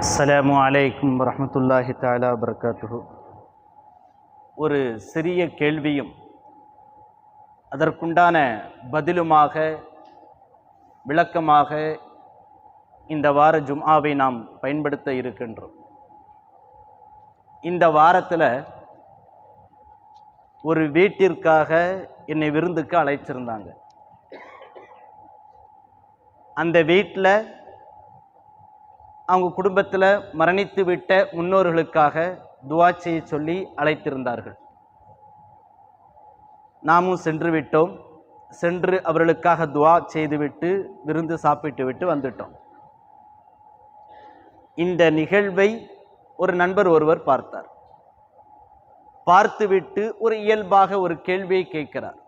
அஸ்லாம் அலைக்கும் வரமத்துல்லாஹி தாலா வபரகாத்துஹு. ஒரு சிறிய கேள்வியும் அதற்குண்டான பதிலுமாக விளக்கமாக இந்த வார ஜும்ஆவை நாம் பயன்படுத்த இருக்கின்றோம். இந்த வாரத்தில் ஒரு வீட்டிற்காக என்னை விருந்துக்கு அழைச்சிருந்தாங்க. அந்த வீட்டில் அவங்க குடும்பத்தில் மரணித்து விட்ட முன்னோர்களுக்காக துவா செய்ய சொல்லி அழைத்திருந்தார்கள். நாமும் சென்று விட்டோம். சென்று அவர்களுக்காக துவா செய்துவிட்டு விருந்து சாப்பிட்டு விட்டு வந்துட்டோம். இந்த நிகழ்வை ஒரு நண்பர் ஒருவர் பார்த்தார். பார்த்துவிட்டு ஒரு இயல்பாக ஒரு கேள்வியை கேட்கிறார்.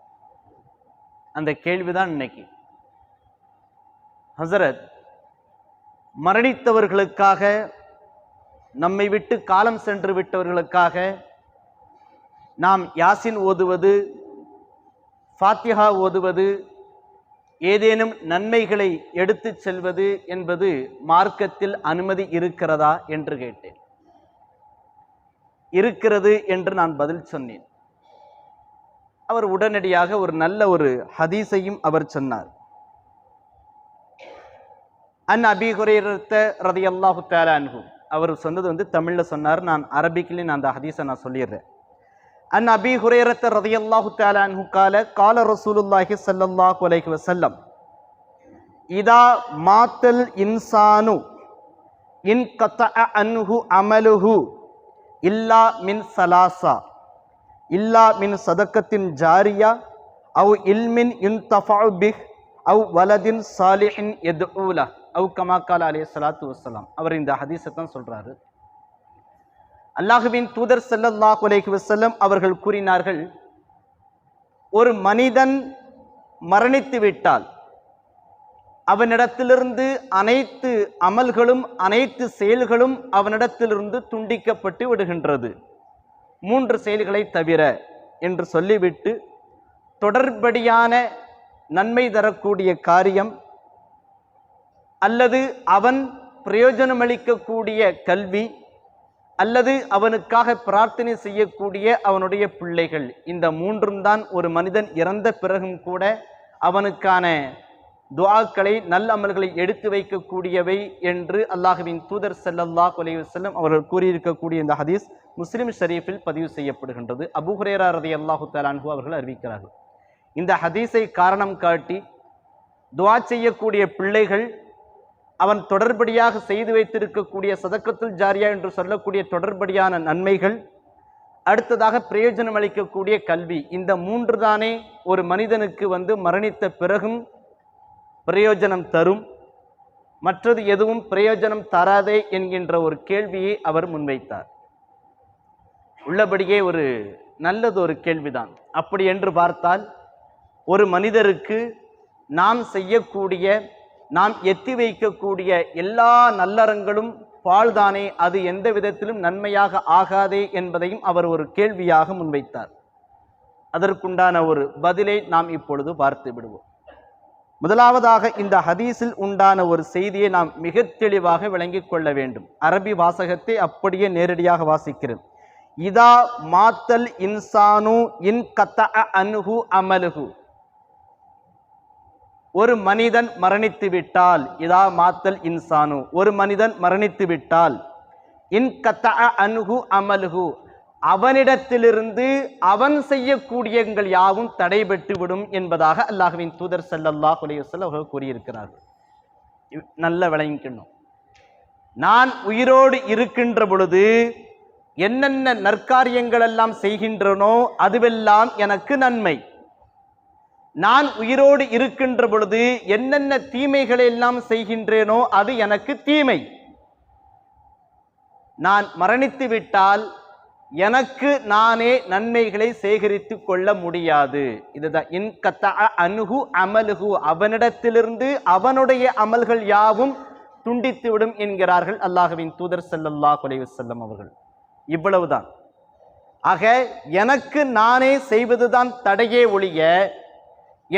அந்த கேள்விதான் இன்னைக்கு. ஹசரத் மரணித்தவர்களுக்காக நம்மை விட்டு காலம் சென்று விட்டவர்களுக்காக நாம் யாசின் ஓதுவது ஃபாத்திஹா ஓதுவது ஏதேனும் நன்மைகளை எடுத்துச் செல்வது என்பது மார்க்கத்தில் அனுமதி இருக்கிறதா என்று கேட்டேன். இருக்கிறது என்று நான் பதில் சொன்னேன். அவர் உடனடியாக ஒரு நல்ல ஒரு ஹதீஸையும் அவர் சொன்னார். அன் அபி ஹுரேரத்த ரதி அல்லாஹு அன்ஹு. அவர் சொன்னது வந்து தமிழில் சொன்னார். நான் அரபிக்கிலே நான் அந்த ஹதீஸை நான் சொல்லிடுறேன். அன் அபி ஹுரேரத்த ரதி அல்லாஹு கால கால ரசூலுல்லாஹி சல்லல்லாஹு அலைஹி வசல்லம் இதா மாத்தல் இன்சானு இன் கத்த அன்ஹு அமலுஹு இல்லா மின் சலாசா இல்லா மின் சதக்கத்தின் ஜாரியா அவு இல்மின் இன் தஃபா பிஹ் அவு வலதின் சாலிஹின் எதுலா அவு கமாக்கால அலே சலாத்து வசலாம் அவர் இந்த ஹதீஸை தான் சொல்கிறாரு அல்லாஹுவின் தூதர் ஸல்லல்லாஹு அலைஹி வசல்லம் அவர்கள் கூறினார்கள் ஒரு மனிதன் மரணித்து விட்டால் அவனிடத்திலிருந்து அனைத்து அமல்களும் அனைத்து செயல்களும் அவனிடத்திலிருந்து துண்டிக்கப்பட்டு விடுகின்றது. மூன்று செயல்களை தவிர என்று சொல்லிவிட்டு தொடர்படியான நன்மை தரக்கூடிய காரியம் அல்லது அவன் பிரயோஜனமளிக்கக்கூடிய கல்வி அல்லது அவனுக்காக பிரார்த்தனை செய்யக்கூடிய அவனுடைய பிள்ளைகள். இந்த மூன்றும் தான் ஒரு மனிதன் இறந்த பிறகும் கூட அவனுக்கான துவாக்களை நல்ல அமல்களை எடுத்து வைக்கக்கூடியவை என்று அல்லாஹுவின் தூதர் செல்லல்லா அலைஹி செல்லும் அவர்கள் கூறியிருக்கக்கூடிய இந்த ஹதீஸ் முஸ்லிம் ஷரீஃபில் பதிவு செய்யப்படுகின்றது. அபுஹுரேரா ரதி அல்லாஹு தலான்ஹு அவர்கள் அறிவிக்கிறார்கள். இந்த ஹதீஸை காரணம் காட்டி துவா செய்யக்கூடிய பிள்ளைகள் அவன் தொடர்படியாக செய்து வைத்திருக்கக்கூடிய சதக்கத்துல் ஜாரியா என்று சொல்லக்கூடிய தொடர்படியான நன்மைகள் அடுத்ததாக பிரயோஜனம் அளிக்கக்கூடிய கல்வி. இந்த மூன்று தானே ஒரு மனிதனுக்கு வந்து மரணித்த பிறகும் பிரயோஜனம் தரும். மற்றது எதுவும் பிரயோஜனம் தராதே என்கின்ற ஒரு கேள்வியை அவர் முன்வைத்தார். உள்ளபடியே ஒரு நல்லது ஒரு கேள்விதான். அப்படி என்று பார்த்தால் ஒரு மனிதருக்கு நாம் செய்யக்கூடிய நாம் எத்தி வைக்கக்கூடிய எல்லா நல்லறங்களும் பால்தானே அது எந்த விதத்திலும் நன்மையாக ஆகாதே என்பதையும் அவர் ஒரு கேள்வியாக முன்வைத்தார். அதற்குண்டான ஒரு பதிலை நாம் இப்பொழுது பார்த்து விடுவோம். முதலாவதாக இந்த ஹதீஸில் உண்டான ஒரு செய்தியை நாம் மிக தெளிவாக விளங்கிக் கொள்ள வேண்டும். அரபி வாசகத்தை அப்படியே நேரடியாக வாசிக்கிறது இதா மாத்தல் இன்சானு இன் கத்த அன்ஹு அமலுஹு. ஒரு மனிதன் மரணித்து விட்டால் இதா மாத்தல் இன்சானு. ஒரு மனிதன் மரணித்து விட்டால் இன் கத்த அணுகு அமலுஹு. அவனிடத்திலிருந்து அவன் செய்யக்கூடியங்கள் யாவும் தடைபெற்றுவிடும் என்பதாக அல்லாஹுவின் தூதர் ஸல்லல்லாஹு அலைஹி அவர்கள் கூறியிருக்கிறார்கள். இவ்- நல்ல விளங்கிக்கணும். நான் உயிரோடு இருக்கின்ற பொழுது என்னென்ன நற்காரியங்கள் எல்லாம் செய்கின்றனோ அதுவெல்லாம் எனக்கு நன்மை. நான் உயிரோடு இருக்கின்ற பொழுது என்னென்ன தீமைகளை எல்லாம் செய்கின்றேனோ அது எனக்கு தீமை. நான் மரணித்து விட்டால் எனக்கு நானே நன்மைகளை சேகரித்து கொள்ள முடியாது. இதுதான். இன் கத்த அணுகு அமலுகு. அவனிடத்திலிருந்து அவனுடைய அமல்கள் யாவும் துண்டித்துவிடும் என்கிறார்கள் அல்லாஹுவின் தூதர் செல்லல்லா குலைவு செல்லம் அவர்கள். இவ்வளவுதான். ஆக எனக்கு நானே செய்வதுதான் தடையே ஒழிய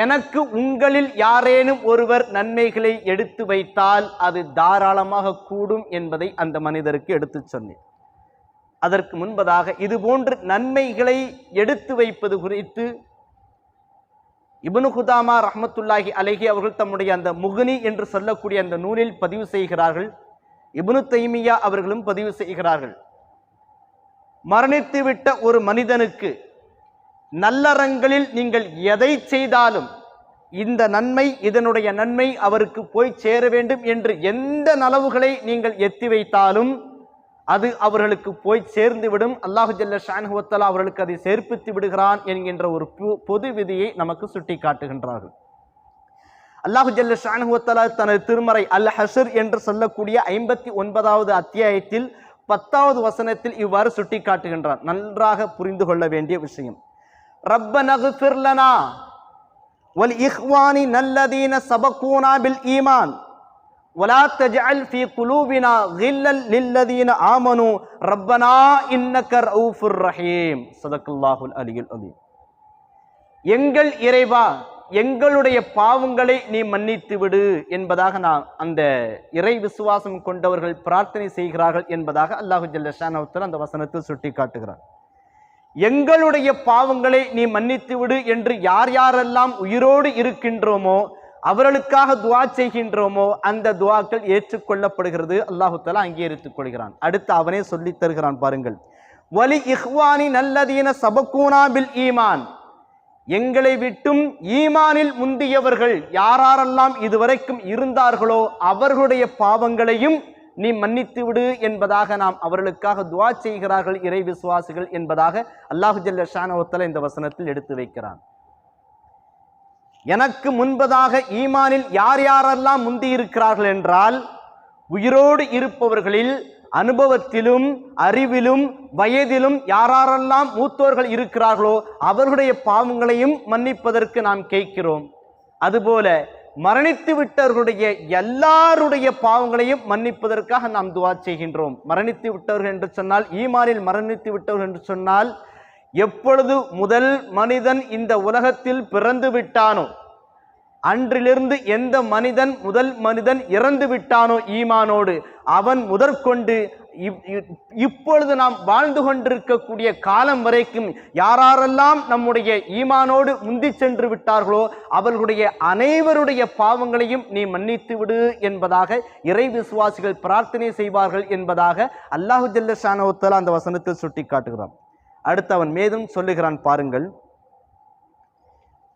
எனக்கு உங்களில் யாரேனும் ஒருவர் நன்மைகளை எடுத்து வைத்தால் அது தாராளமாக கூடும் என்பதை அந்த மனிதருக்கு எடுத்து சொன்னேன். அதற்கு முன்பதாக இதுபோன்று நன்மைகளை எடுத்து வைப்பது குறித்து இபனு குதாமா ரஹமத்துல்லாஹி அலஹி அவர்கள் தம்முடைய அந்த முகுனி என்று சொல்லக்கூடிய அந்த நூலில் பதிவு செய்கிறார்கள். இபனு தைமியா அவர்களும் பதிவு செய்கிறார்கள். மரணித்துவிட்ட ஒரு மனிதனுக்கு நல்லறங்களில் நீங்கள் எதை செய்தாலும் இந்த நன்மை இதனுடைய நன்மை அவருக்கு போய் சேர வேண்டும் என்று எந்த நலவுகளை நீங்கள் எத்தி வைத்தாலும் அது அவர்களுக்கு போய் சேர்ந்துவிடும் அல்லாஹு ஜல்ல ஷான்ஹுவத்தலா அவர்களுக்கு அதை சேர்ப்பித்து விடுகிறான் என்கின்ற ஒரு பொது விதியை நமக்கு சுட்டி காட்டுகின்றார்கள் அல்லாஹு ஜல்ல ஷான்ஹுவத்தலா தனது திருமறை அல் ஹசர் என்று சொல்லக்கூடிய ஐம்பத்தி ஒன்பதாவது அத்தியாயத்தில் பத்தாவது வசனத்தில் இவ்வாறு சுட்டி காட்டுகின்றார் நன்றாக புரிந்து கொள்ள வேண்டிய விஷயம். ரப்பனகு ஃபிர்லனா வல் இஹ்வானி நல்லதீன சபக்கூனா பில் ஈமான் ولا تجعل في قلوبنا غلا للذين آمنوا ربنا إنك رؤوف رحيم صدق الله العلي العظيم எங்கள் இறைவா எங்களுடைய பாவங்களை நீ மன்னித்து விடு என்பதாக நான் அந்த இறை விசுவாசம் கொண்டவர்கள் பிரார்த்தனை செய்கிறார்கள் என்பதாக அல்லாஹு ஜல்லஷானவத்தில் அந்த வசனத்தில் சுட்டி காட்டுகிறார் எங்களுடைய பாவங்களை நீ மன்னித்து விடு என்று யார் யாரெல்லாம் உயிரோடு இருக்கின்றோமோ அவர்களுக்காக துவா செய்கின்றோமோ அந்த துவாக்கள் ஏற்றுக்கொள்ளப்படுகிறது. அல்லாஹு தஆலா அங்கீகரித்துக் கொள்கிறான். அடுத்து அவனே சொல்லித் தருகிறான் பாருங்கள். வலி இஹ்வானி நல்லதீன சபக்கூனா பில் ஈமான். எங்களை விட்டும் ஈமானில் முந்தியவர்கள் யாரெல்லாம் இதுவரைக்கும் இருந்தார்களோ அவர்களுடைய பாவங்களையும் நீ மன்னித்து விடு என்பதாக நாம் அவர்களுக்காக துவா செய்கிறார்கள் இறை விசுவாசிகள் என்பதாக அல்லாஹு ஜல்ல ஷானவத்தல இந்த வசனத்தில் எடுத்து வைக்கிறான். எனக்கு முன்பதாக ஈமானில் யார் யாரெல்லாம் முந்தி இருக்கிறார்கள் என்றால் உயிரோடு இருப்பவர்களில் அனுபவத்திலும் அறிவிலும் வயதிலும் யாரெல்லாம் மூத்தோர்கள் இருக்கிறார்களோ அவர்களுடைய பாவங்களையும் மன்னிப்பதற்கு நாம் கேட்கிறோம். அதுபோல மரணித்து விட்டவர்களுடைய எல்லாருடைய பாவங்களையும் மன்னிப்பதற்காக நாம் துவா செய்கின்றோம். மரணித்து விட்டவர்கள் என்று சொன்னால் ஈமானில் மரணித்து விட்டவர்கள் என்று சொன்னால் எப்பொழுது முதல் மனிதன் இந்த உலகத்தில் பிறந்து விட்டானோ அன்றிலிருந்து எந்த மனிதன் முதல் மனிதன் இறந்து விட்டானோ ஈமானோடு அவன் முதற்கொண்டு இப்பொழுது நாம் வாழ்ந்து கொண்டிருக்கக்கூடிய காலம் வரைக்கும் யாரெல்லாம் நம்முடைய ஈமானோடு முந்தி சென்று விட்டார்களோ அவர்களுடைய அனைவருடைய பாவங்களையும் நீ மன்னித்து விடு என்பதாக இறை விசுவாசிகள் பிரார்த்தனை செய்வார்கள் என்பதாக அல்லாஹு ஜல்லஷானோத்தலா அந்த வசனத்தில் சுட்டி காட்டுகிறான் அடுத்து அவன் மேலும் சொல்லுகிறான் பாருங்கள்.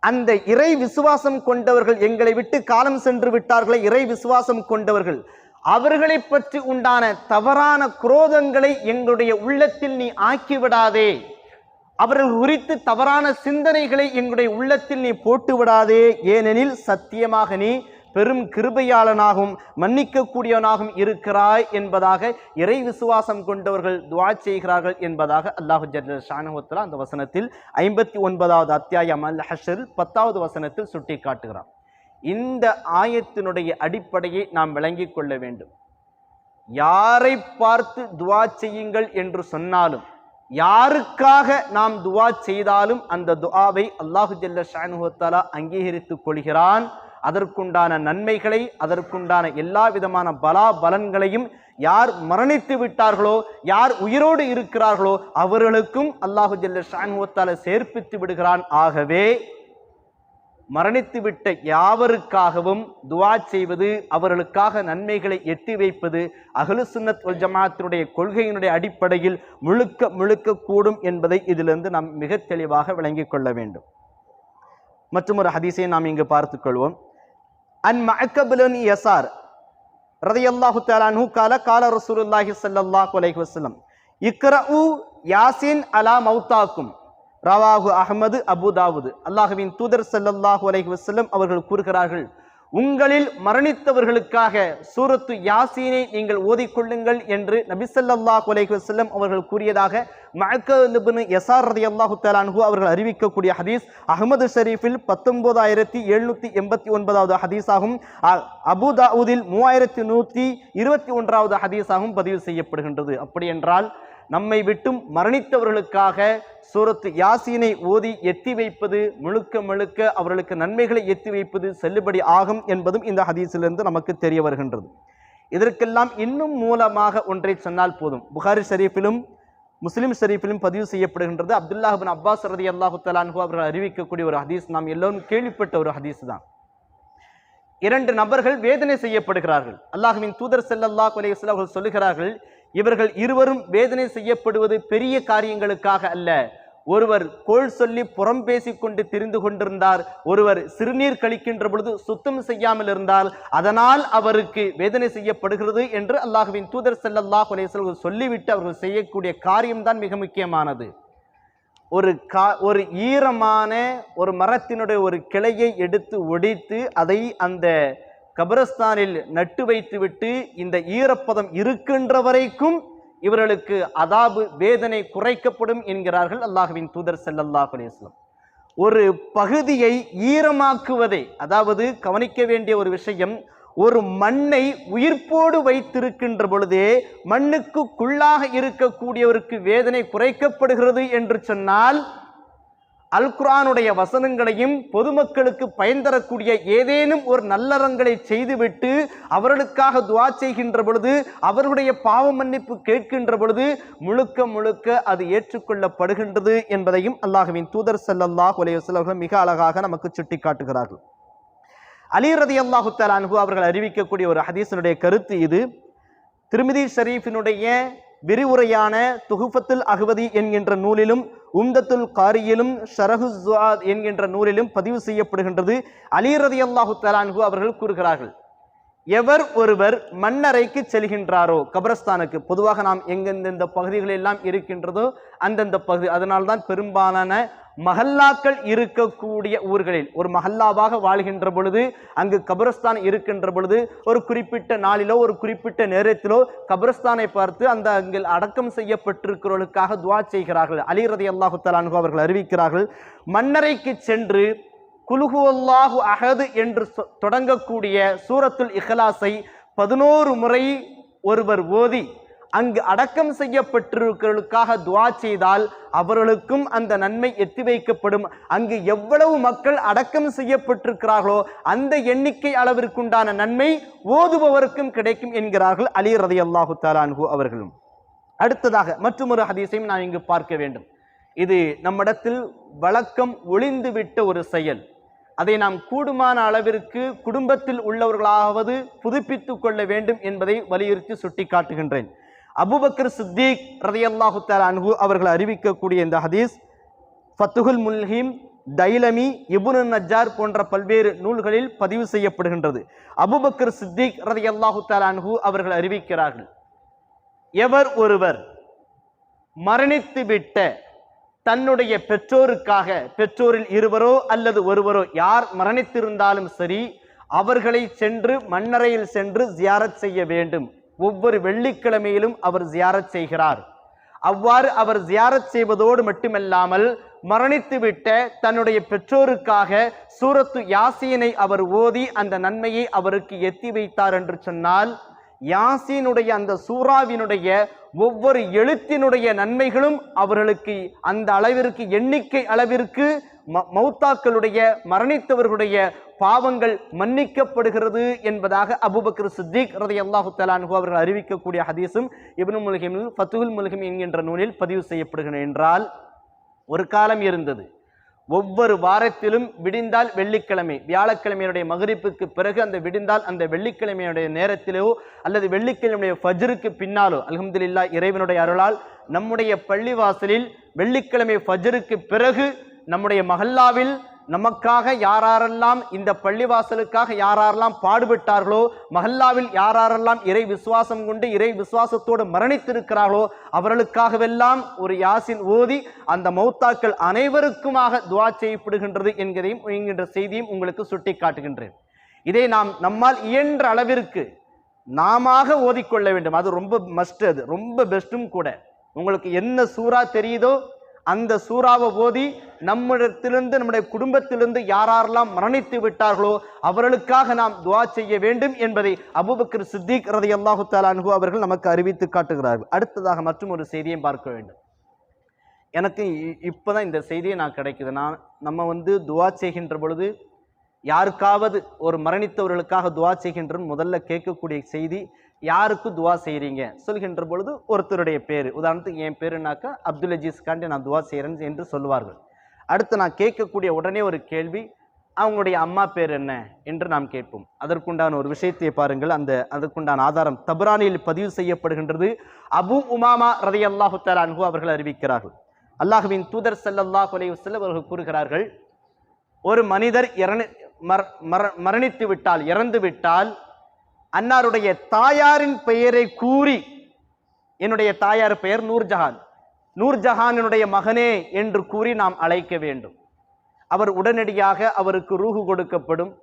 அந்த இறை விசுவாசம் கொண்டவர்கள் எங்களை விட்டு காலம் சென்று விட்டார்களே இறை விசுவாசம் கொண்டவர்கள். அவர்களை பற்றி உண்டான தவறான குரோதங்களை எங்களுடைய உள்ளத்தில் நீ ஆக்கிவிடாதே. அவர்கள் குறித்து தவறான சிந்தனைகளை எங்களுடைய உள்ளத்தில் நீ போட்டு விடாதே ஏனெனில் சத்தியமாக நீ பெரும் கிருபையாளனாகவும் மன்னிக்கக்கூடியவனாகவும் இருக்கிறாய் என்பதாக இறை விசுவாசம் கொண்டவர்கள் துவா செய்கிறார்கள் என்பதாக அல்லாஹு ஜல்ல ஷானுவத்தலா அந்த வசனத்தில் ஐம்பத்தி ஒன்பதாவது அத்தியாயம் அல் ஹஷரில் பத்தாவது வசனத்தில் சுட்டி காட்டுகிறார் இந்த ஆயத்தினுடைய அடிப்படையை நாம் விளங்கிக் கொள்ள வேண்டும். யாரை பார்த்து துவா செய்யுங்கள் என்று சொன்னாலும் யாருக்காக நாம் துவா செய்தாலும் அந்த துவாவை அல்லாஹு ஜல்ல ஷானுஹத்தாலா அங்கீகரித்துக் கொள்கிறான். அதற்குண்டான நன்மைகளை அதற்குண்டான எல்லா விதமான பலா பலன்களையும் யார் மரணித்து விட்டார்களோ யார் உயிரோடு இருக்கிறார்களோ அவர்களுக்கும் அல்லாஹு ஜல்ல ஷானுஹத்தாலா சேர்ப்பித்து விடுகிறான். ஆகவே மரணித்துவிட்ட யாவருக்காகவும் துவா செய்வது அவர்களுக்காக நன்மைகளை எட்டி வைப்பது அகலு சுன்னத் ஜமாத்தினுடைய கொள்கையினுடைய அடிப்படையில் முழுக்க முழுக்க கூடும் என்பதை இதிலிருந்து நாம் மிக தெளிவாக விளங்கிக் கொள்ள வேண்டும். மற்றும் ஒரு ஹதீஸை நாம் இங்கு பார்த்துக் கொள்வோம். அன் மஅக்கபுலனி யசார் ரதையல்லாஹு தஆலாஹு கால கால ரசூலுல்லாஹி சல்லாஹ் அலைஹி வசலம் இக்ரஉ யாசின் அலா மௌத்தாக்கும். ரவாஹு அகமது அபு தாவுது அல்லாஹுவின் தூதர் ஸல்லல்லாஹு அலஹி வசல்லம் அவர்கள் கூறுகிறார்கள் உங்களில் மரணித்தவர்களுக்காக சூரத்து யாசீனை நீங்கள் ஓதிக்கொள்ளுங்கள் என்று நபி ஸல்லல்லாஹு வசல்லம் அவர்கள் கூறியதாக மகனு எஸ்ஆர் ரதி அல்லாஹு தலான்ஹூ அவர்கள் அறிவிக்கக்கூடிய ஹதீஸ் அஹ்மது ஷரீஃபில் பத்தொன்பதாயிரத்தி எழுநூத்தி எண்பத்தி ஒன்பதாவது ஹதீஸாகும் அ- அபு தாவூதில் மூவாயிரத்தி நூற்றி இருபத்தி ஒன்றாவது ஹதீஸாகவும் பதிவு செய்யப்படுகின்றது அப்படி என்றால் நம்மை விட்டும் மரணித்தவர்களுக்காக சூரத்து யாசீனை ஓதி எத்தி வைப்பது முழுக்க முழுக்க அவர்களுக்கு நன்மைகளை எத்தி வைப்பது செல்லுபடி ஆகும் என்பதும் இந்த ஹதீஸிலிருந்து நமக்கு தெரிய வருகின்றது. இதற்கெல்லாம் இன்னும் மூலமாக ஒன்றை சொன்னால் போதும். புகாரி ஷரீஃபிலும் முஸ்லீம் ஷரீஃபிலும் பதிவு செய்யப்படுகின்றது. அப்துல்லாஹ் பின் அப்பாஸ் ரதி அல்லாஹு தலான்ஹு அவர்கள் அறிவிக்கக்கூடிய ஒரு ஹதீஸ். நாம் எல்லோரும் கேள்விப்பட்ட ஒரு ஹதீஸ் தான். இரண்டு நபர்கள் வேதனை செய்யப்படுகிறார்கள். அல்லாஹுவின் தூதர் ஸல்லல்லாஹு அலைஹி அவர்கள் சொல்லுகிறார்கள் இவர்கள் இருவரும் வேதனை செய்யப்படுவது பெரிய காரியங்களுக்காக அல்ல. ஒருவர் கோள் சொல்லி புறம் பேசிக்கொண்டு திரிந்து கொண்டிருந்தார். ஒருவர் சிறுநீர் கழிக்கின்ற பொழுது சுத்தம் செய்யாமல் இருந்தால் அதனால் அவருக்கு வேதனை செய்யப்படுகிறது என்று அல்லாஹ்வின் தூதர் செல்லல்லாஹ் அலேசல்கள் சொல்லிவிட்டு அவர்கள் செய்யக்கூடிய காரியம்தான் மிக முக்கியமானது. ஒரு கா ஒரு ஈரமான ஒரு மரத்தினுடைய ஒரு கிளையை எடுத்து ஒடித்து அதை அந்த கபரஸ்தானில் நட்டு வைத்துவிட்டு இந்த ஈரப்பதம் இருக்கின்ற வரைக்கும் இவர்களுக்கு அதாபு வேதனை குறைக்கப்படும் என்கிறார்கள் அல்லாஹுவின் தூதர் செல்லல்லாஹ் அலைஹி ஒரு பகுதியை ஈரமாக்குவதை அதாவது கவனிக்க வேண்டிய ஒரு விஷயம் ஒரு மண்ணை உயிர்ப்போடு வைத்திருக்கின்ற பொழுதே மண்ணுக்குள்ளாக இருக்கக்கூடியவருக்கு வேதனை குறைக்கப்படுகிறது என்று சொன்னால் அல்குரானுடைய வசனங்களையும் பொதுமக்களுக்கு பயன் தரக்கூடிய ஏதேனும் ஒரு நல்லறங்களை செய்துவிட்டு அவர்களுக்காக துவா செய்கின்ற பொழுது அவர்களுடைய பாவ மன்னிப்பு கேட்கின்ற பொழுது முழுக்க முழுக்க அது ஏற்றுக்கொள்ளப்படுகின்றது என்பதையும் அல்லாஹுவின் தூதர் செல்லல்லாஹ் அலைஹி மிக அழகாக நமக்கு சுட்டிக்காட்டுகிறார்கள். அலி ரதி அல்லாஹு தலான்ஹு அவர்கள் அறிவிக்கக்கூடிய ஒரு ஹதீசனுடைய கருத்து இது. திருமிதி ஷரீஃபினுடைய விரிவுரையான துகுஃபத்தில் அகவதி என்கின்ற நூலிலும் உம்தத்துல் காரியிலும் ஷரஹு ஜுஆத் என்கின்ற நூலிலும் பதிவு செய்யப்படுகின்றது. அலி ரதி அல்லாஹு தலான்கு அவர்கள் கூறுகிறார்கள். எவர் ஒருவர் மண்ணறைக்கு செல்கின்றாரோ கபரஸ்தானுக்கு பொதுவாக நாம் எங்கெந்தெந்த பகுதிகளெல்லாம் இருக்கின்றதோ அந்தந்த பகுதி அதனால்தான் பெரும்பாலான மஹல்லாக்கள் இருக்கக்கூடிய ஊர்களில் ஒரு மஹல்லாவாக வாழ்கின்ற பொழுது அங்கு கபரஸ்தான் இருக்கின்ற பொழுது ஒரு குறிப்பிட்ட நாளிலோ ஒரு குறிப்பிட்ட நேரத்திலோ கபரஸ்தானை பார்த்து அந்த அங்கில் அடக்கம் செய்யப்பட்டிருக்கிறவர்களுக்காக துவா செய்கிறார்கள். அலி ரதி அல்லாஹு அவர்கள் அறிவிக்கிறார்கள் மன்னரைக்கு சென்று குலுகுவல்லாஹு அகது என்று சொ- தொடங்கக்கூடிய சூரத்துல் இஹ்லாஸை பதினோரு முறை ஒருவர் ஓதி அங்கு அடக்கம் செய்யப்பட்டிருக்கிறவர்களுக்காக துவா செய்தால் அவர்களுக்கும் அந்த நன்மை எத்தி வைக்கப்படும். அங்கு எவ்வளவு மக்கள் அடக்கம் செய்யப்பட்டிருக்கிறார்களோ அந்த எண்ணிக்கை அளவிற்குண்டான நன்மை ஓதுபவருக்கும் கிடைக்கும் என்கிறார்கள் அலி ரதி அல்லாஹு தாலான்ஹு அவர்களும். அடுத்ததாக மற்றொரு ஹதீஸையும் நான் இங்கு பார்க்க வேண்டும். இது நம்மிடத்தில் வழக்கம் ஒளிந்துவிட்ட ஒரு செயல். அதை நாம் கூடுமான அளவிற்கு குடும்பத்தில் உள்ளவர்களாவது புதுப்பித்துக் கொள்ள வேண்டும் என்பதை வலியுறுத்தி சுட்டிக்காட்டுகின்றேன். அபுபக்கர் சித்திக் ரதியல்லாஹு தஆலா அன்ஹு அவர்கள் அறிவிக்கக்கூடிய இந்த ஹதீஸ் ஃபத்துகுல் முல்ஹிம் தைலமி இபுனு நஜார் போன்ற பல்வேறு நூல்களில் பதிவு செய்யப்படுகின்றது. அபுபக்கர் சித்திக் ரதி அல்லாஹு அன்ஹு அவர்கள் அறிவிக்கிறார்கள் எவர் ஒருவர் மரணித்துவிட்ட தன்னுடைய பெற்றோருக்காக பெற்றோரில் இருவரோ அல்லது ஒருவரோ யார் மரணித்திருந்தாலும் சரி அவர்களை சென்று மன்னரையில் சென்று ஜியாரத் செய்ய வேண்டும். ஒவ்வொரு வெள்ளிக்கிழமையிலும் அவர் ஜியாரத் செய்கிறார். அவ்வாறு அவர் ஜியாரத் செய்வதோடு மட்டுமல்லாமல் மரணித்துவிட்ட தன்னுடைய பெற்றோருக்காக சூரத்து யாசீனை அவர் ஓதி அந்த நன்மையை அவருக்கு எத்தி வைத்தார் என்று சொன்னால் யாசீனுடைய அந்த சூறாவினுடைய ஒவ்வொரு எழுத்தினுடைய நன்மைகளும் அவர்களுக்கு அந்த அளவிற்கு எண்ணிக்கை அளவிற்கு மௌத்தாக்களுடைய மரணித்தவர்களுடைய பாவங்கள் மன்னிக்கப்படுகிறது என்பதாக அபுபக்கர் சித்திக் ரதை அல்லாஹு தலான்ஹு அவர்கள் அறிவிக்கக்கூடிய ஹதீஸும் இப்னு முல்ஹிமில் ஃபத்துகுல் முல்ஹிம் என்கின்ற நூலில் பதிவு செய்யப்படுகிறது என்றால் ஒரு காலம் இருந்தது. ஒவ்வொரு வாரத்திலும் விடிந்தால் வெள்ளிக்கிழமை வியாழக்கிழமையுடைய மகரிப்புக்கு பிறகு அந்த விடிந்தால் அந்த வெள்ளிக்கிழமையுடைய நேரத்திலோ அல்லது வெள்ளிக்கிழமையுடைய ஃபஜ்ருக்கு பின்னாலோ அலமதுல்லா இறைவனுடைய அருளால் நம்முடைய பள்ளிவாசலில் வெள்ளிக்கிழமை ஃபஜ்ருக்கு பிறகு நம்முடைய மஹல்லாவில் நமக்காக யாரெல்லாம் இந்த பள்ளிவாசலுக்காக யாரெல்லாம் பாடுபட்டார்களோ மஹல்லாவில் யாரெல்லாம் இறை விசுவாசம் கொண்டு இறை விசுவாசத்தோடு மரணித்திருக்கிறார்களோ அவர்களுக்காகவெல்லாம் ஒரு யாசின் ஓதி அந்த மௌத்தாக்கள் அனைவருக்குமாக துவா செய்யப்படுகின்றது என்கிறதையும் என்கின்ற செய்தியும் உங்களுக்கு சுட்டி காட்டுகின்றேன் இதை நாம் நம்மால் இயன்ற அளவிற்கு நாமாக ஓதிக்கொள்ள வேண்டும். அது ரொம்ப மஸ்ட் அது ரொம்ப பெஸ்ட்டும் கூட. உங்களுக்கு என்ன சூறா தெரியுதோ அந்த சூறாவை ஓதி நம்மிடத்திலிருந்து நம்முடைய குடும்பத்திலிருந்து யாரெல்லாம் மரணித்து விட்டார்களோ அவர்களுக்காக நாம் துவா செய்ய வேண்டும் என்பதை அபுபக்கர் சித்திக் ரதை அல்லாஹு தாலானு அவர்கள் நமக்கு அறிவித்து காட்டுகிறார்கள். அடுத்ததாக மற்றும் ஒரு செய்தியை பார்க்க வேண்டும். எனக்கு இப்போ தான் இந்த செய்தியை நான் கிடைக்குது. நான் நம்ம வந்து துவா செய்கின்ற பொழுது யாருக்காவது ஒரு மரணித்தவர்களுக்காக துவா செய்கின்ற முதல்ல கேட்கக்கூடிய செய்தி யாருக்கு துவா செய்கிறீங்க சொல்கின்ற பொழுது ஒருத்தருடைய பேர். உதாரணத்துக்கு என் பேருனாக்கா அப்துல் அஜீஸ் நான் துவா செய்கிறேன் என்று சொல்லுவார்கள். அடுத்து நான் கேட்கக்கூடிய உடனே ஒரு கேள்வி அவங்களுடைய அம்மா பேர் என்ன என்று நாம் கேட்போம். அதற்குண்டான ஒரு விஷயத்தை பாருங்கள். அந்த அதற்குண்டான ஆதாரம் தபுரானியில் பதிவு செய்யப்படுகின்றது. அபு உமாமா ரதை அல்லாஹு அன்பு அவர்கள் அறிவிக்கிறார்கள். அல்லாஹுவின் தூதர் ஸல்லல்லாஹு அலைஹி வஸல்லம் அவர்கள் கூறுகிறார்கள் ஒரு மனிதர் இறனி மர மர- மரணித்து விட்டால் இறந்து விட்டால் அன்னாருடைய தாயாரின் பெயரை கூறி என்னுடைய தாயார் பெயர் நூர்ஜஹான். நூர்ஜஹானினுடைய மகனே என்று கூறி நாம் அழைக்க வேண்டும். அவர் உடனடியாக அவருக்கு ரூகு கொடுக்கப்படும்.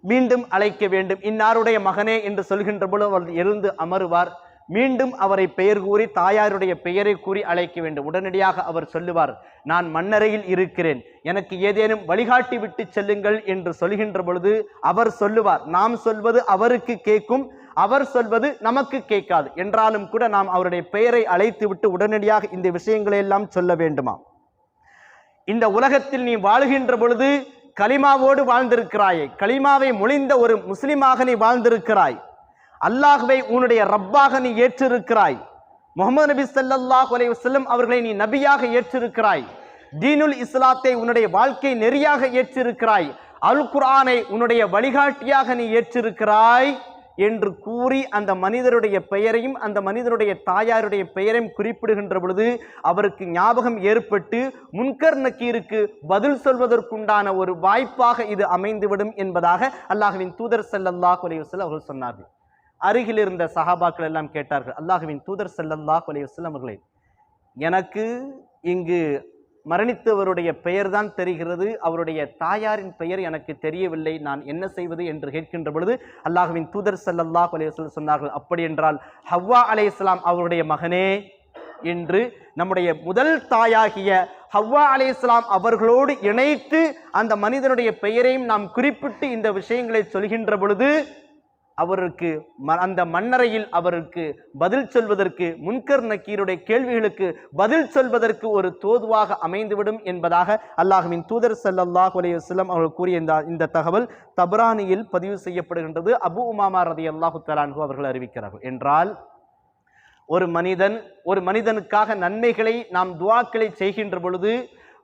மீண்டும் அழைக்க வேண்டும். இன்னாருடைய மகனே என்று சொல்கின்ற பொழுது அவர் எழுந்து அமருவார். மீண்டும் அவரை பெயர் கூறி தாயாருடைய பெயரை கூறி அழைக்க வேண்டும். உடனடியாக அவர் சொல்லுவார் நான் மண்ணறையில் இருக்கிறேன். எனக்கு ஏதேனும் வழிகாட்டி விட்டு செல்லுங்கள் என்று சொல்கின்ற பொழுது அவர் சொல்லுவார் நாம் சொல்வது அவருக்கு கேட்கும் அவர் சொல்வது நமக்கு கேட்காது. என்றாலும் கூட நாம் அவருடைய பெயரை அழைத்து விட்டு உடனடியாக இந்த விஷயங்களை எல்லாம் சொல்ல வேண்டுமா? இந்த உலகத்தில் நீ வாழுகின்ற பொழுது கலிமாவோடு வாழ்ந்திருக்கிறாயே. கலிமாவை மொழிந்த ஒரு முஸ்லிமாக நீ வாழ்ந்திருக்கிறாய். அல்லாஹுவை உன்னுடைய ரப்பாக நீ ஏற்றிருக்கிறாய். முகமது நபி சல்லாஹ் அலைஹி வசல்லம் அவர்களை நீ நபியாக ஏற்றிருக்கிறாய். தீனுல் இஸ்லாத்தை உன்னுடைய வாழ்க்கை நெறியாக ஏற்றிருக்கிறாய். அல் குரானை உன்னுடைய வழிகாட்டியாக நீ ஏற்றிருக்கிறாய் என்று கூறி அந்த மனிதருடைய பெயரையும் அந்த மனிதருடைய தாயாருடைய பெயரையும் குறிப்பிடுகின்ற பொழுது அவருக்கு ஞாபகம் ஏற்பட்டு முன்கர் நக்கீருக்கு பதில் சொல்வதற்குண்டான ஒரு வாய்ப்பாக இது அமைந்துவிடும் என்பதாக அல்லாஹுவின் தூதர் செல்லல்லாஹ் அலைஹி அவர்கள் சொன்னார்கள். அருகில் இருந்த சஹாபாக்கள் எல்லாம் கேட்டார்கள் அல்லாஹ்வின் தூதர் ஸல்லல்லாஹு அலைஹி எனக்கு இங்கு மரணித்தவருடைய பெயர்தான் தெரிகிறது அவருடைய தாயாரின் பெயர் எனக்கு தெரியவில்லை நான் என்ன செய்வது? என்று கேட்கின்ற பொழுது அல்லாஹுவின் தூதர் ஸல்லல்லாஹு அலைஹி சொன்னார்கள் அப்படி என்றால் ஹவ்வா அலைஹிஸ்ஸலாம் அவருடைய மகனே என்று நம்முடைய முதல் தாயாகிய ஹவ்வா அலைஹிஸ்ஸலாம் அவர்களோடு இணைத்து அந்த மனிதனுடைய பெயரையும் நாம் குறிப்பிட்டு இந்த விஷயங்களை சொல்கின்ற பொழுது அவருக்கு ம- அந்த மன்னரையில் அவருக்கு பதில் சொல்வதற்கு முன்கர் நக்கீருடைய கேள்விகளுக்கு பதில் சொல்வதற்கு ஒரு தோதுவாக அமைந்துவிடும் என்பதாக அல்லாஹுவின் தூதர் சல்லாஹ் அலையுஸ்லம் அவர்கள் கூறிய இந்த இந்த தகவல் தபரானியில் பதிவு செய்யப்படுகின்றது. அபு உமாமா ரதி அல்லாஹு தலான்ஹு அவர்கள் அறிவிக்கிறார்கள். என்றால் ஒரு மனிதன் ஒரு மனிதனுக்காக நன்மைகளை நாம் துவாக்களை செய்கின்ற பொழுது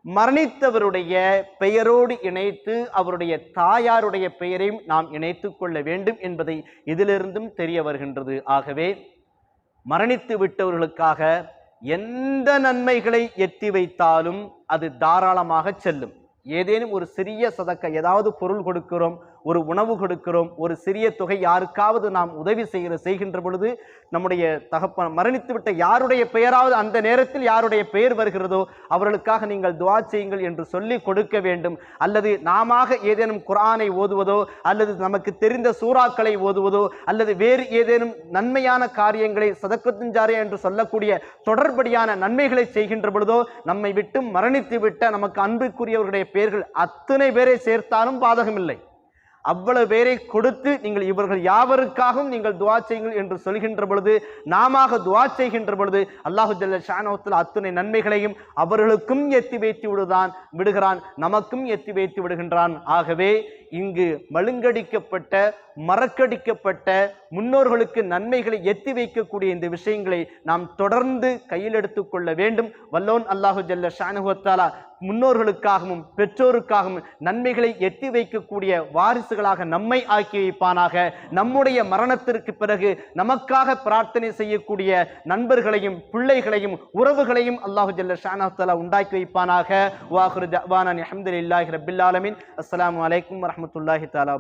மரணித்தவருடைய பெயரோடு இணைத்து அவருடைய தாயாருடைய பெயரையும் நாம் இணைத்து கொள்ள வேண்டும் என்பதை இதிலிருந்தும் தெரிய வருகின்றது. ஆகவே மரணித்து விட்டவர்களுக்காக எந்த நன்மைகளை எத்தி வைத்தாலும் அது தாராளமாக செல்லும். ஏதேனும் ஒரு சிறிய சதக்க ஏதாவது பொருள் கொடுக்கிறோம் ஒரு உணவு கொடுக்கிறோம் ஒரு சிறிய தொகை யாருக்காவது நாம் உதவி செய்கிற செய்கின்ற பொழுது நம்முடைய தகப்பன் மரணித்துவிட்ட யாருடைய பெயராவது அந்த நேரத்தில் யாருடைய பெயர் வருகிறதோ அவர்களுக்காக நீங்கள் துவா செய்யுங்கள் என்று சொல்லி கொடுக்க வேண்டும். அல்லது நாம ஏதேனும் குரானை ஓதுவதோ அல்லது நமக்கு தெரிந்த சூறாக்களை ஓதுவதோ அல்லது வேறு ஏதேனும் நன்மையான காரியங்களை சதக்கத்துஞ்சாரியா என்று சொல்லக்கூடிய தொடர்படியான நன்மைகளை செய்கின்ற பொழுதோ நம்மை விட்டு மரணித்து விட்ட நமக்கு அன்புக்குரியவர்களுடைய பெயர்கள் அத்தனை பேரை சேர்த்தாலும் பாதகமில்லை. அவ்வளவு பேரை கொடுத்து நீங்கள் இவர்கள் யாவருக்காகவும் நீங்கள் துவா செய்யுங்கள் என்று சொல்கின்ற பொழுது நாம துவா செய்கின்ற பொழுது அல்லாஹு ஜல்ல ஷானோத்தில் அத்துணை நன்மைகளையும் அவர்களுக்கும் எத்தி வைத்து விடுதான் விடுகிறான் நமக்கும் எத்தி வைத்து விடுகின்றான். ஆகவே இங்கு மழுங்கடிக்கப்பட்ட மறக்கடிக்கப்பட்ட முன்னோர்களுக்கு நன்மைகளை எத்தி வைக்கக்கூடிய இந்த விஷயங்களை நாம் தொடர்ந்து கையில் எடுத்துக்கொள்ள வேண்டும். வல்லோன் அல்லாஹு ஜல்ல ஷானுவத்தாலா முன்னோர்களுக்காகவும் பெற்றோருக்காகவும் நன்மைகளை எத்தி வைக்கக்கூடிய வாரிசு வாரிசுகளாக நம்மை ஆக்கி வைப்பானாக. நம்முடைய மரணத்திற்கு பிறகு நமக்காக பிரார்த்தனை செய்யக்கூடிய நண்பர்களையும் பிள்ளைகளையும் உறவுகளையும் அல்லாஹு ஜல்ல ஷானஹத்தாலா உண்டாக்கி வைப்பானாக. வாஹுரு அஹமது அஹமதுல்லாஹி ரபில் ஆலமின். அஸ்ஸலாமு அலைக்கும் வரஹ்மத்துல்லாஹி தஆலா